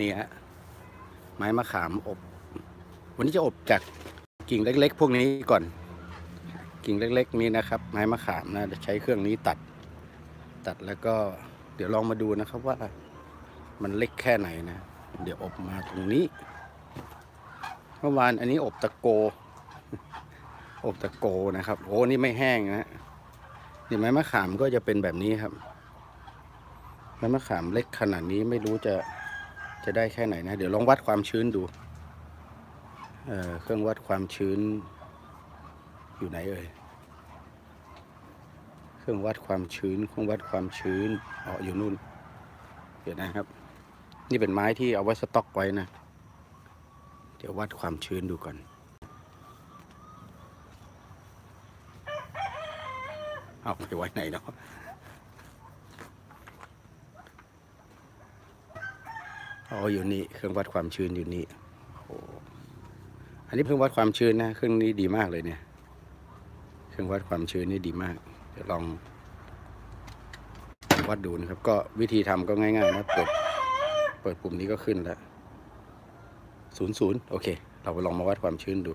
นี่ฮะไม้มะขามอบ วันนี้จะอบจากกิ่งเล็ก ๆ พวกนี้ก่อน กิ่งเล็ก ๆ นี้นะครับ ไม้มะขามนะจะใช้เครื่องนี้ตัด ตัดแล้วก็เดี๋ยวลองมาดูนะครับว่ามันเล็กแค่ไหนนะ เดี๋ยวอบมาตรงนี้เมื่อวานอันนี้อบตะโก อบตะโกนะครับ โอ้นี่ไม่แห้งนะนี่ไม้มะขามก็จะเป็นแบบนี้ครับไม้มะขามเล็กขนาดนี้ไม่รู้จะ จะได้แค่ไหนนะ เดี๋ยวลองวัดความชื้นดูเเครื่องวัดความชื้นอยู่ไหนเอ่ย เครื่องวัดความชื้น เครื่องวัดความชื้นอ๋ออยู่นู่น เดี๋ยวนะครับ นี่เป็นไม้ที่เอาไว้สต็อกไว้นะ เดี๋ยววัดความชื้นดูก่อนเอาไปไว้ไหนเนาะ อ๋ออยู่นี่เครื่องวัดความชื้นอยู่นี่โอ้โหอันนี้เครื่องวัดความชื้นนะ เครื่องนี้ดีมากเลยเนี่ย เครื่องวัดความชื้นนี่ดีมากเดี๋ยวลองวัดดูนะครับ ก็วิธีทำก็ง่ายๆนะเปิดเปิดปุ่มนี้ก็ขึ้นแล้วศูนย์ศูนย์โอเค เราไปลองมาวัดความชื้นดู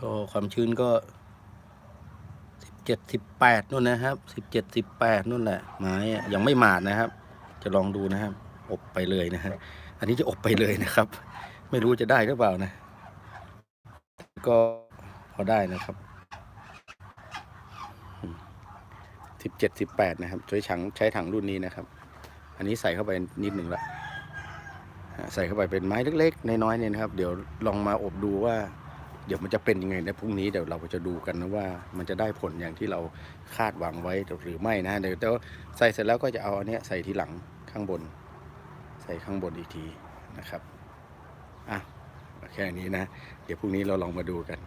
ก็ความชื้นก็ เจ็ดสิบแปดนู่นนะครับสิบเจ็ดสิบแปดนู่นแหละไม้ยังไม่หมาดนะครับ จะลองดูนะครับ อบไปเลยนะฮะอันนี้จะอบไปเลยนะครับ ไม่รู้จะได้หรือเปล่านะ ก็พอได้นะครับสิบเจ็ดสิบแปดนะครับใช้ถังใช้ถังรุ่นนี้นะครับ อันนี้ใส่เข้าไปนิดหนึ่งละใส่เข้าไปเป็นไม้เล็กๆน้อยๆเนี่ยนะครับ เดี๋ยวลองมาอบดูว่า เดี๋ยวมันจะเป็นยังไงในพรุ่งนี้เดี๋ยวเราจะดูกันนะว่ามันจะได้ผลอย่างที่เราคาดหวังไว้หรือไม่นะเดี๋ยวแต่ว่าใส่เสร็จแล้วก็จะเอาอันนี้ใส่ที่หลังข้างบน ใส่ข้างบนอีกทีนะครับอะแค่นี้นะ เดี๋ยวพรุ่งนี้เราลองมาดูกัน